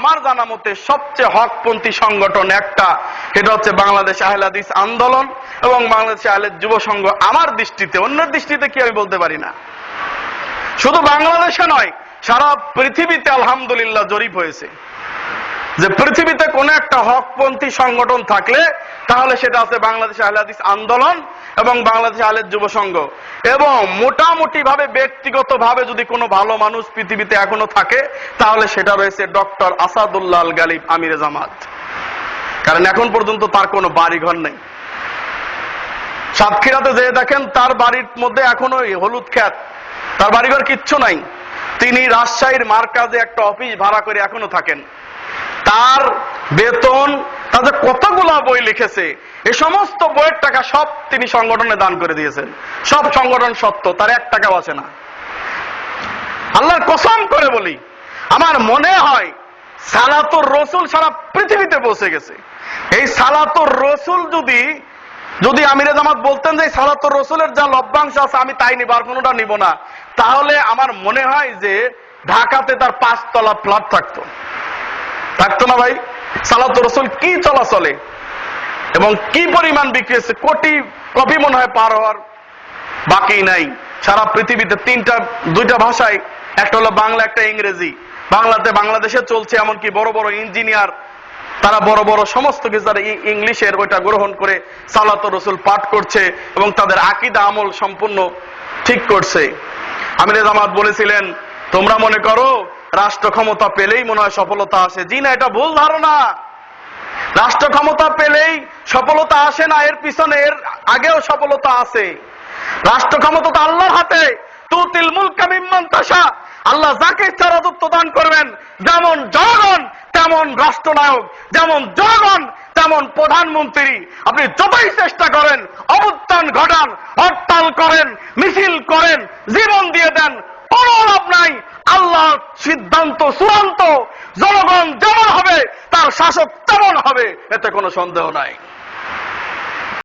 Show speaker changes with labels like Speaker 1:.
Speaker 1: আমার জানা মতে সবচেয়ে হকপন্থী সংগঠন একটা, সেটা হচ্ছে বাংলাদেশ আহলাদিস আন্দোলন এবং বাংলাদেশ আহলেদ যুব সংঘ। আমার দৃষ্টিতে, অন্যের দৃষ্টিতে কি আমি বলতে পারি না। শুধু বাংলাদেশে নয়, সারা পৃথিবীতে আলহামদুলিল্লাহ জরিপ হয়েছে। যে পৃথিবীতে কোন একটা হকপন্থী সংগঠন থাকলে, তাহলে সেটা আছে বাংলাদেশ আহলাদিস আন্দোলন এবং বাংলাদেশ আহলেদ যুব সংঘ। এবং মোটামুটি ভাবে ব্যক্তিগত ভাবে যদি কোনো ভালো মানুষ পৃথিবীতে এখনও থাকে, তাহলে সেটা রয়েছে ডক্টর আসাদুল্লাহ গালিব আমির জামাত। কারণ এখন পর্যন্ত তার কোনো বাড়ি ঘর নেই। সাতক্ষীরাতে যে দেখেন, তার বাড়ির মধ্যে এখনও হলুদ খ্যাত। তার বাড়িঘর কিচ্ছু নাই। তিনি রাজশাহীর মার্কাজে একটা অফিস ভাড়া করে এখনও থাকেন। তার বেতন তাদের কতগুলা বই লিখেছে। এই সমস্ত বইয়ের টাকা সব তিনি সংগঠনে দান করে দিয়েছেন। সব সংগঠন সত্য, তার এক টাকাও আছে না। আল্লাহর কসম করে বলি, আমার মনে হয় সালাতুর রসুল সারা পৃথিবীতে পৌঁছে গেছে। এই সালাতুর রসুল যদি যদি আমিরে জামাত বলতেন যে সালাতুর রসুলের যা লভ্যাংশ আছে, আমি তাই নিব আর কোনোটা নিব না, তাহলে আমার মনে হয় যে ঢাকাতে তার পাঁচতলা ফ্ল্যাট থাকতো। থাকতো না ভাই? সালাত রসুল কি চলাচলে? এবং কি পরিমাণ বিক্রি হচ্ছে? কোটি কপি মনে হয় পার হওয়ার বাকি নাই। সারা পৃথিবীতে তিনটা, দুইটা ভাষায়, একটা হলো বাংলা, একটা ইংরেজি। বাংলাতে বাংলাদেশে চলছে এমনকি বড় বড় ইঞ্জিনিয়ার, তারা বড় বড় সমস্ত কিছু তারা ইংলিশের ওইটা গ্রহণ করে সালাত রসুল পাঠ করছে এবং তাদের আকিদা, আমল সম্পূর্ণ ঠিক করছে। আমির জামাত বলেছিলেন, তোমরা মনে করো, রাষ্ট্র ক্ষমতা পেলেই মনে হয় সফলতা আসে। জি না, এটা ভুল ধারণা। রাষ্ট্র ক্ষমতা পেলেই সফলতা আসে না, এর পিছনে, এর আগেও সফলতা আছে। রাষ্ট্র ক্ষমতা তো আল্লাহর হাতে। তু তিলমুল কামিম্মান তাসা আল্লাহ যাকে ইচ্ছা রাজত্ব দান করবেন, যেমন জনগণ, তেমন রাষ্ট্রনায়ক, যেমন জনগণ, তেমন প্রধানমন্ত্রী। আপনি যতই চেষ্টা করেন, অবস্থান ঘটান, হরতাল করেন, মিছিল করেন, জীবন দিয়ে দেন, কোনো লাভ নাই। আল্লাহ সিদ্ধান্ত চূড়ান্ত। জনগণ যেমন হবে, তার শাসক হবে? এতে কোনো সন্দেহ নাই।